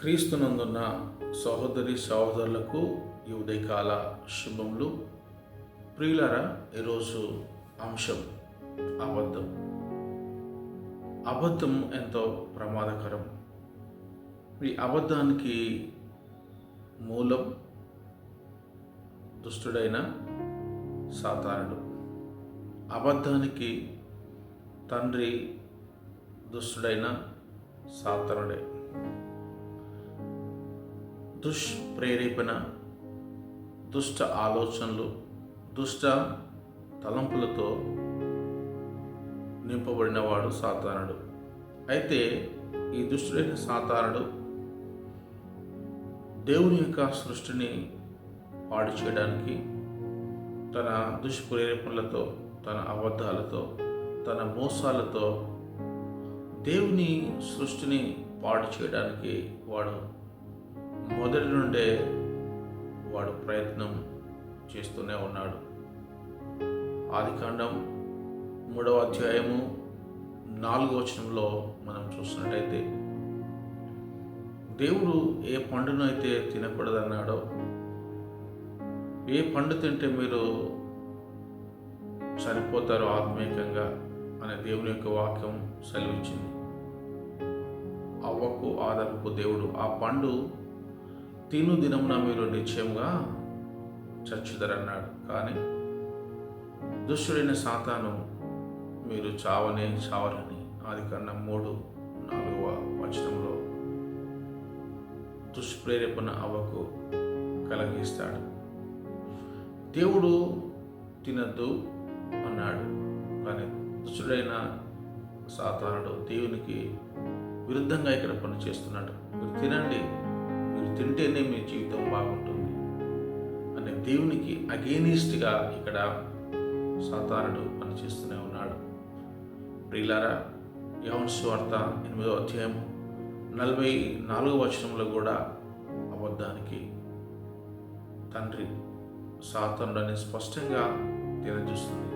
క్రీస్తునందున్న సహోదరి సహోదరులకు ఈ ఉదయకాల శుభములు. ప్రియులరా ఈరోజు అంశం అబద్ధం. అబద్ధం ఎంతో ప్రమాదకరం. ఈ అబద్ధానికి మూలం దుష్టుడైన సాతానుడు. అబద్ధానికి తండ్రి దుష్టుడైన సాతానుడే. దుష్ప్రేరేపణ దుష్ట ఆలోచనలు దుష్ట తలంపులతో నింపబడినవాడు సాతానుడు. అయితే ఈ దుష్టుడైన సాతానుడు దేవుని యొక్క సృష్టిని పాడు చేయడానికి తన దుష్ప్రేరేపణలతో తన అబద్ధాలతో తన మోసాలతో దేవుని సృష్టిని పాడు చేయడానికి వాడు మొదటి నుండే వాడు ప్రయత్నం చేస్తూనే ఉన్నాడు. ఆదికాండం మూడవ అధ్యాయము నాలుగో వచనంలో మనం చూసినట్టయితే దేవుడు ఏ పండును అయితే తినకూడదన్నాడో ఏ పండు తింటే మీరు చనిపోతారు ఆత్మీయంగా అనే దేవుని యొక్క వాక్యం సెలవిచ్చింది. అవ్వకు ఆదముకు దేవుడు ఆ పండు తిను దినమున మీరు నిశ్చయంగా చచ్చుదరన్నాడు. కానీ దుష్టుడైన సాతాను మీరు చావనే చావరని ఆది కన్నా మూడు నాలుగవ వచనంలో దుష్ప్రేరేపణ అవ్వకు కలిగిస్తాడు దేవుడు తినద్దు అన్నాడు. కానీ దుష్టుడైన సాతానుడు దేవునికి విరుద్ధంగా ఇక్కడ పని చేస్తున్నాడు. మీరు తినండి. మీరు తింటేనే మీ జీవితం బాగుంటుంది. అనే దేవునికి అగేనిస్ట్గా ఇక్కడ సాతానుడు పనిచేస్తూనే ఉన్నాడు. ప్రియులారా యవన్ స్వార్త ఎనిమిదో అధ్యాయము నలభై నాలుగో వచనంలో కూడా అబద్ధానికి తండ్రి సాతానుడు అని స్పష్టంగా తెలియజేస్తుంది.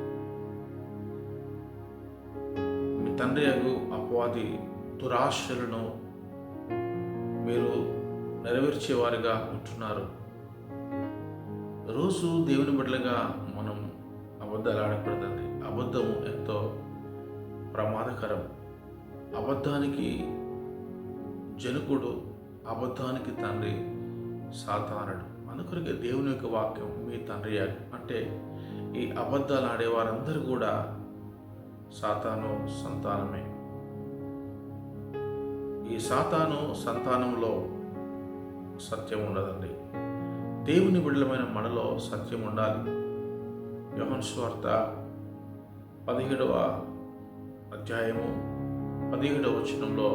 మీ తండ్రి అగు అపవాది దురాశలను మీరు నెరవేర్చేవారుగా ఉంటున్నారు. రోజు దేవుని బిడ్డలుగా మనం అబద్ధాలు ఆడకూడదండి. అబద్ధం ఎంతో ప్రమాదకరం. అబద్ధానికి జనకుడు అబద్ధానికి తండ్రి సాధారణుడు అందుకొరకే దేవుని యొక్క వాక్యం మీ తండ్రి అంటే ఈ అబద్ధాలు ఆడేవారందరూ కూడా సాతాను సంతానమే. ఈ సాతాను సంతానంలో సత్యం ఉండదండి. దేవుని బిడ్డలమైన మనలో సత్యం ఉండాలి. యోహన్ స్వార్త పదిహేడవ అధ్యాయము పదిహేడవ వచనంలో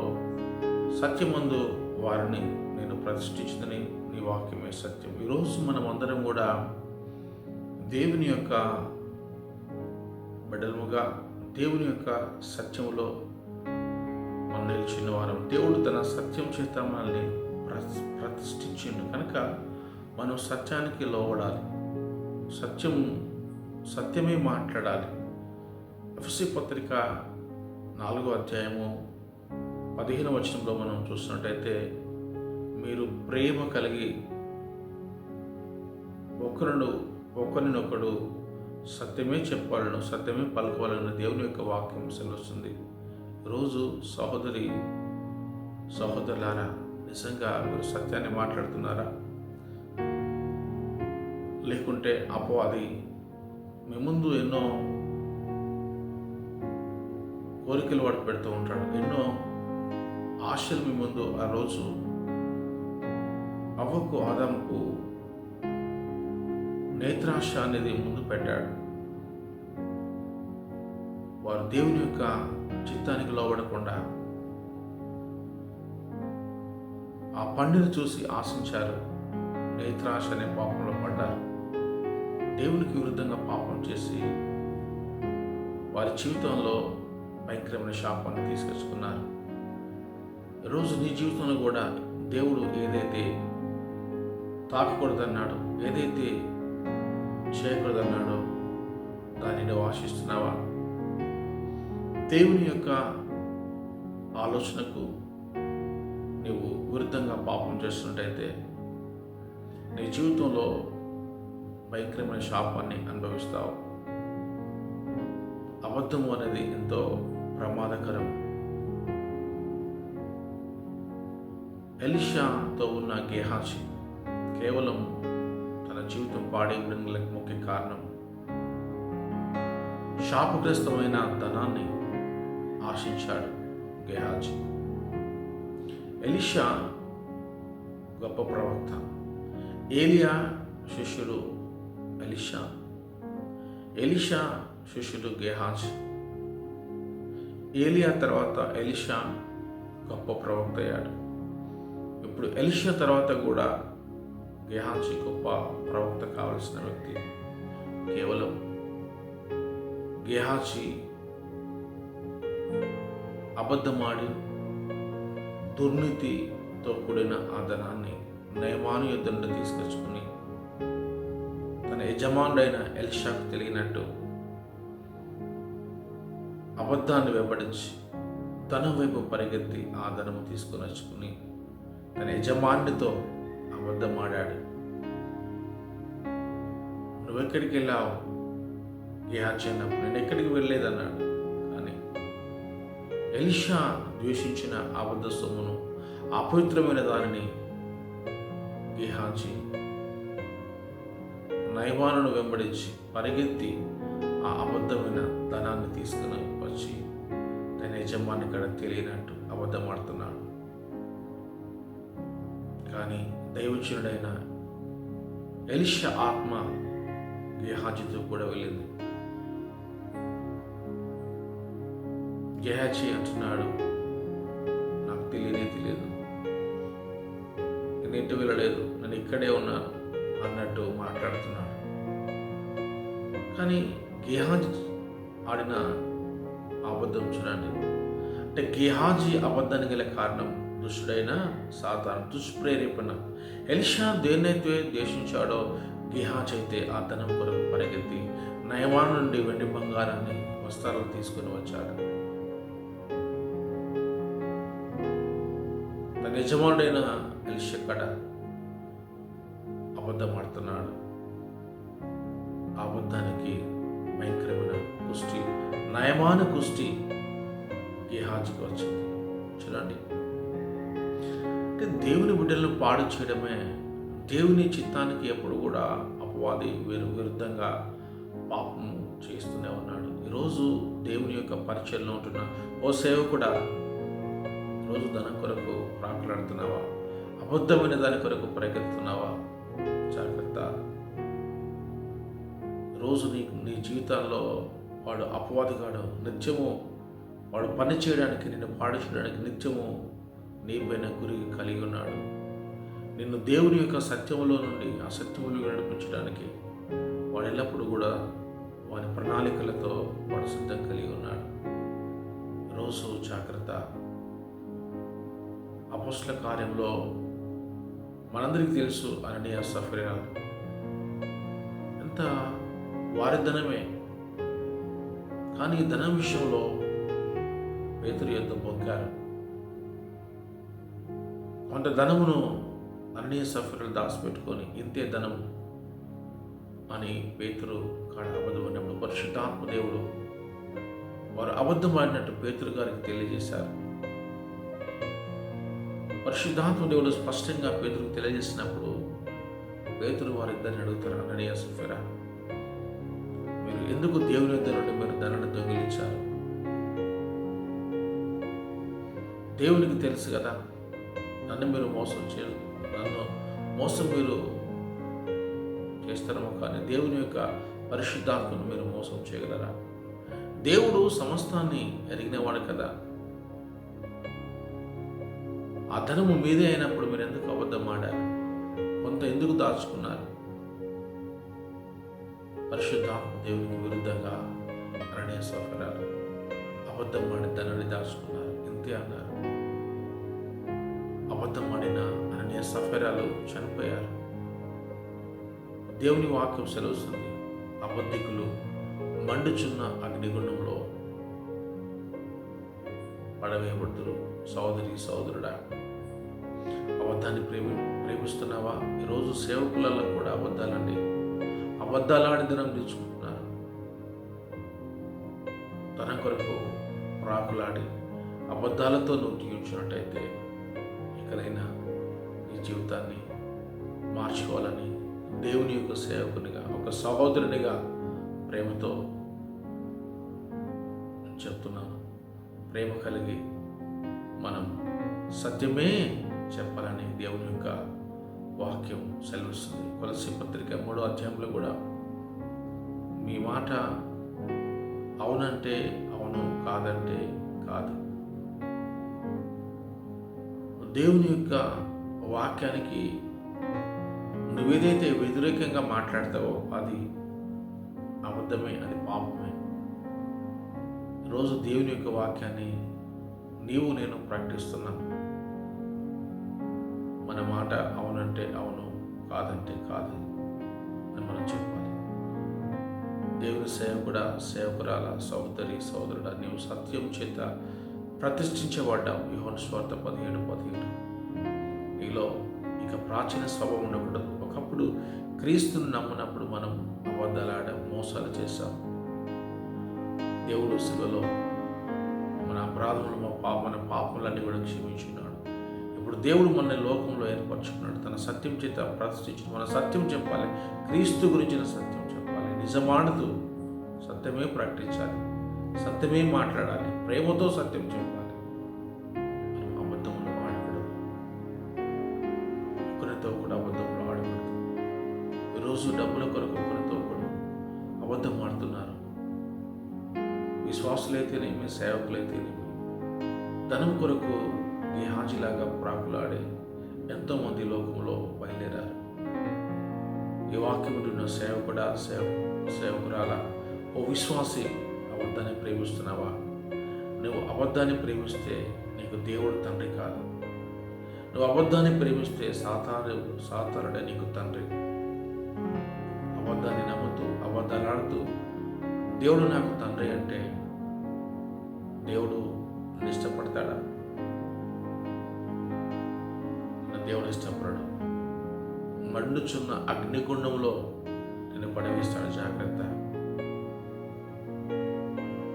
సత్యమందు వారిని నేను ప్రతిష్ఠించదని నీ వాక్యమే సత్యం. ఈరోజు మనం అందరం కూడా దేవుని యొక్క బిడ్డలముగా దేవుని యొక్క సత్యములో మనం నిలిచిన వారం. దేవుడు తన సత్యం చేత మనల్ని ప్రతిష్ఠించిండు. కనుక మనం సత్యానికి లోబడాలి. సత్యం సత్యమే మాట్లాడాలి. ఎఫ్సి పత్రిక నాలుగో అధ్యాయము పదిహేను వచనంలో మనం చూసినట్టయితే మీరు ప్రేమ కలిగి ఒకరిను ఒకరినొకడు సత్యమే చెప్పాలను సత్యమే పలుకోవాలని దేవుని యొక్క వాక్యం సెలవుస్తుంది. రోజు సహోదరి సహోదరులారా నిజంగా మీరు సత్యాన్ని మాట్లాడుతున్నారా? లేకుంటే అపవాది మీ ముందు ఎన్నో కోరికలు వాడు పెడుతూ ఉంటాడు. ఎన్నో ఆశలు మీ ముందు ఆ రోజు అవ్వకు ఆదాముకు నేత్రాశ అనేది ముందు పెట్టాడు. వారు దేవుని యొక్క చిత్తానికి లోబడకుండా ఆ పండుని చూసి ఆశించారు. నేత్రాశ అనే పాపంలో పడ్డారు. దేవునికి విరుద్ధంగా పాపం చేసి వారి జీవితంలో భయంకరమైన శాపాన్ని తీసుకొచ్చుకున్నారు. రోజు నీ జీవితంలో కూడా దేవుడు ఏదైతే తాకకూడదన్నాడో ఏదైతే చేయకూడదన్నాడో దాన్ని నువ్వు ఆశిస్తున్నావా? దేవుని యొక్క ఆలోచనకు నీవు విరుద్ధంగా పాపం చేస్తున్నట్టయితే నీ జీవితంలో భయంకరమైన శాపాన్ని అనుభవిస్తావు. అబద్ధము అనేది ఎంతో ప్రమాదకరం. ఎలిషాతో ఉన్న గేహాజీ కేవలం తన జీవితం పాడైపోవడానికి ముఖ్య కారణం శాపగ్రస్తమైన ధనాన్ని ఆశించాడు గేహాజీ. ఎలిషా గొప్ప ప్రవక్త ఏలియా శిష్యుడు ఎలిషా ఎలిషా శిష్యుడు గేహాజ్ ఏలియా తర్వాత ఎలిషా గొప్ప ప్రవక్త అయ్యాడు ఇప్పుడు ఎలిషా తర్వాత కూడా గేహాజీ గొప్ప ప్రవక్త కావలసిన వ్యక్తి కేవలం గేహాజీ అబద్ధమాడి దుర్నీతితో కూడిన ఆ ధనాన్ని నయమాను యుద్ధ నుండి తీసుకొచ్చుకుని తన యజమానుడైన ఎల్షాకు తెలియనట్టు అబద్ధాన్ని వెంబడించి తన వైపు పరిగెత్తి ఆ ధనము తీసుకొని వచ్చుకుని తన యజమానితో అబద్ధమాడాడు. నువ్వెక్కడికి వెళ్ళావు? గేహాజీ అన్నప్పుడు నేను ఎక్కడికి వెళ్ళలేదన్నాడు. ఎలిషా ద్వేషించిన అబద్ధ సొమ్మును అపవిత్రమైన దానిని గేహాజీ నైవానును వెంబడించి పరిగెత్తి ఆ అబద్ధమైన ధనాన్ని తీసుకుని వచ్చి తన యజమాని కడ తెలియనట్టు అబద్ధమాడుతున్నాడు. కానీ దైవచనుడైన ఎలిష ఆత్మ గేహాజితో కూడా వెళ్ళింది. గెహాచి అంటున్నాడు. నాకు తెలియనే తెలియదు. నేను ఇంటి వెళ్ళలేదు. నేను ఇక్కడే ఉన్నాను అన్నట్టు మాట్లాడుతున్నాడు. కానీ గేహాజీ ఆడిన అబద్ధం చూడండి. అంటే గేహాజీ అబద్ధానికి గల కారణం దుష్టుడైన సాతాను దుష్ప్రేరేపణ. ఎలిషా దేన్నైతే ద్వేషించాడో గిహాజ్ అయితే ఆ ధనం కొరకు పరిగెత్తి నయమాన నుండి వెండి బంగారాన్ని వస్త్రాలు తీసుకుని వచ్చాడు. యజమానుడైన ఎలిషక్కడ అబద్ధమాడుతున్నాడు. అబద్ధానికి భయంకరమైన కుష్టి నయమాన కుష్టి గిహాజ్కి వచ్చింది. చూడండి. అంటే దేవుని బిడ్డలను పాడు చేయడమే దేవుని చిత్తానికి ఎప్పుడు కూడా అపవాది వీరు విరుద్ధంగా పాపం చేస్తూనే ఉన్నాడు. ఈరోజు దేవుని యొక్క పరిచయంలో ఉంటున్న ఓ సేవకుడా రోజు ధనం కొరకు మాట్లాడుతున్నావా అబద్ధమైన దాని కొరకు పరిగెత్తున్నావా జాగ్రత్త. రోజు నీ నీ జీవితాల్లో వాడు అపవాదిగాడు. నిత్యము వాడు పని చేయడానికి నిన్ను పాడు చేయడానికి నిత్యము నీపైన గురి కలిగి ఉన్నాడు. నిన్ను దేవుని యొక్క సత్యములో నుండి అసత్యములు నడిపించడానికి వాడు ఎల్లప్పుడూ కూడా వాని ప్రణాళికలతో వాడు సిద్ధం కలిగి ఉన్నాడు. రోజు జాగ్రత్త. అపోస్ల కార్యంలో మనందరికీ తెలుసు అననీయ సఫర్యాలు ఎంత వారి ధనమే. కానీ ధనం విషయంలో పేతురు ఎంత పొంగారు కొంత ధనమును అన్ని సఫరులు దాచిపెట్టుకొని ఇంతే ధనం అని పేతురు కాడ అబద్ధమైనప్పుడు పరిశుద్ధాత్మ దేవుడు వారు అబద్ధమైనట్టు పేతురు గారికి తెలియజేశారు. పరిశుద్ధాత్మ దేవుడు స్పష్టంగా పేతురుకు తెలియజేసినప్పుడు పేతురు వారిద్దరిని అడుగుతారు అననీయ సుఫెరా మీరు ఎందుకు దేవుని యొద్ద నుండి మీరు ధనాన్ని దొంగిలించారు? దేవునికి తెలుసు కదా నన్ను మీరు మోసం చేయరు నన్ను మోసం మీరు చేస్తారేమో కానీ దేవుని యొక్క పరిశుద్ధాత్మను మీరు మోసం చేయగలరా? దేవుడు సమస్తాన్ని ఎరిగినవాడు కదా ఆ ధనము మీదే అయినప్పుడు మీరు ఎందుకు అబద్ధం ఆడారు? కొంత ఎందుకు దాచుకున్నారు? పరిశుద్ధ దేవునికి విరుద్ధంగా అరణ్య సోకరాలు అబద్ధం ఆడి ధనాన్ని దాచుకున్నారు. ఇంతే అన్నారు. అబద్ధం ఆడిన అననీయ సఫరాలు చనిపోయారు. దేవుని వాక్యం సెలవుస్తుంది. అబద్ధికులు మండుచున్న అగ్నిగుండంలో పడవేయబడుతురు. సోదరి సోదరుడా అబద్ధాన్ని ప్రేమి ప్రేమిస్తున్నావా? ఈరోజు సేవకులలో కూడా అబద్ధాలండి. అబద్ధాలు ఆడి తన కొరకు ప్రాకులాడి అబద్ధాలతో నువ్వు జీవించినట్టయితే ఇకనైనా నీ జీవితాన్ని మార్చుకోవాలని దేవుని యొక్క సేవకునిగా ఒక సహోదరునిగా ప్రేమతో చెప్తున్నాను. ప్రేమ కలిగి మనం సత్యమే చెప్పాలని దేవుని యొక్క వాక్యం సెలవిస్తుంది. కొలసి పత్రిక మూడో అధ్యాయంలో కూడా మీ మాట అవునంటే అవును కాదంటే కాదు. దేవుని యొక్క వాక్యానికి నువ్వేదైతే వ్యతిరేకంగా మాట్లాడతావో అది అబద్ధమే అది పాపమే. రోజు దేవుని యొక్క వాక్యాన్ని నీవు నేను ప్రకటిస్తున్నాను మన మాట అవునంటే అవును కాదంటే కాదు అని మనం చెప్పాలి దేవుని సేవకుడా సేవకురాల సోదరి సోదరుడా నీవు సత్యం చేత ప్రతిష్ఠించబడ్డావు. యోహన్ స్వార్థ పదిహేడు పదిహేడు. నీలో ఇక ప్రాచీన స్వభావం ఉండకూడదు. ఒకప్పుడు క్రీస్తుని నమ్మినప్పుడు మనం అబద్ధాలాడాం మోసాలు చేశాం. దేవుడు శిలలో మన అపరాధములు మా పాప మన పాపములన్నీ కూడా క్షమించున్నాడు. ఇప్పుడు దేవుడు మన లోకంలో ఏర్పరచుకున్నాడు. తన సత్యం చేత ప్రతిష్ఠించిన మన సత్యం చెప్పాలి. క్రీస్తు గురించిన సత్యం చెప్పాలి. నిజమానదు సత్యమే ప్రకటించాలి. సత్యమే మాట్లాడాలి. ప్రేమతో సత్యం చెప్పాలి. అబద్ధంలో ఆడకూడదు. ఒకరితో కూడా అబద్ధంలో ఆడకూడదు. ఈరోజు డబ్బుల కొరకు ఒకరితో కూడా అబద్ధం ఆడుతున్నారు. విశ్వాసులైతేనేమి సేవకులైతేనేమి ధనం కొరకు హాజీలాగా ప్రాకులాడి ఎంతోమంది లోకంలో బయలుదేరారు. ఈ వాక్యం వింటున్న సేవకుడా సేవ సేవకురాల ఓ విశ్వాసి అబద్ధాన్ని ప్రేమిస్తున్నావా? నువ్వు అబద్ధాన్ని ప్రేమిస్తే నీకు దేవుడు తండ్రి కాదు. నువ్వు అబద్ధాన్ని ప్రేమిస్తే సాతారు సాతారుడే నీకు తండ్రి. అబద్ధాన్ని నమ్ముతూ అబద్ధాలు ఆడుతూ దేవుడు నాకు తండ్రి అంటే దేవుడు నిష్టపడతాడా? ఇష్టపడతాడా ఇష్టపడడు మండుచున్న అగ్నిగుండంలో నేను పడవేస్తాడు జాగ్రత్త.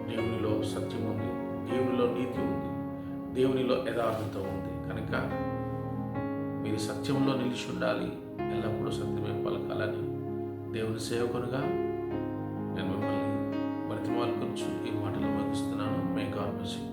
దేవునిలో సత్యం ఉంది. దేవునిలో నీతి ఉంది. దేవునిలో యథార్థత ఉంది. కనుక మీరు సత్యంలో నిలిచి ఉండాలి. ఎల్లప్పుడూ సత్యమే పలకాలని దేవుని సేవకునిగా నేను మిమ్మల్ని బ్రతిమాలు గురించి ఈ మాటలు ముగిస్తున్నాను. May God